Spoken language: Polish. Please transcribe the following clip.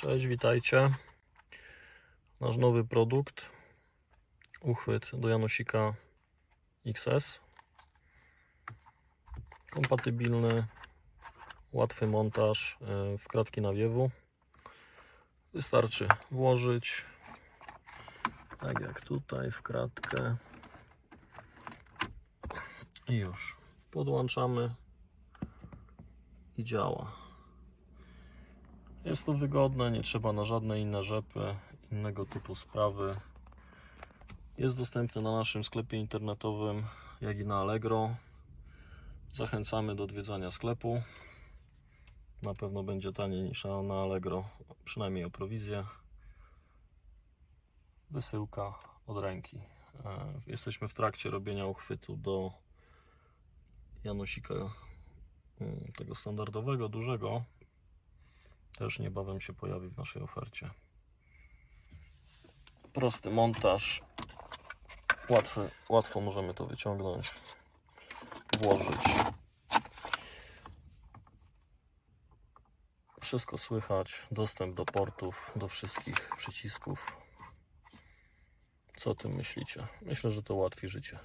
Cześć, witajcie. Nasz nowy produkt. Uchwyt do Janosika XS. Kompatybilny, łatwy montaż e, w kratki nawiewu. Wystarczy włożyć, tak jak tutaj, w kratkę. I już podłączamy i działa. Jest to wygodne, nie trzeba na żadne inne rzepy, innego typu sprawy. Jest dostępny na naszym sklepie internetowym, jak i na Allegro. Zachęcamy do odwiedzania sklepu. Na pewno będzie taniej niż na Allegro, przynajmniej o prowizję. Wysyłka od ręki. E, Jesteśmy w trakcie robienia uchwytu do Janosika mm, tego standardowego, dużego też niebawem się pojawi w naszej ofercie. Prosty montaż. Łatwy, łatwo możemy to wyciągnąć, włożyć. Wszystko słychać, dostęp do portów, do wszystkich przycisków. Co o tym myślicie? Myślę, że to ułatwi życie.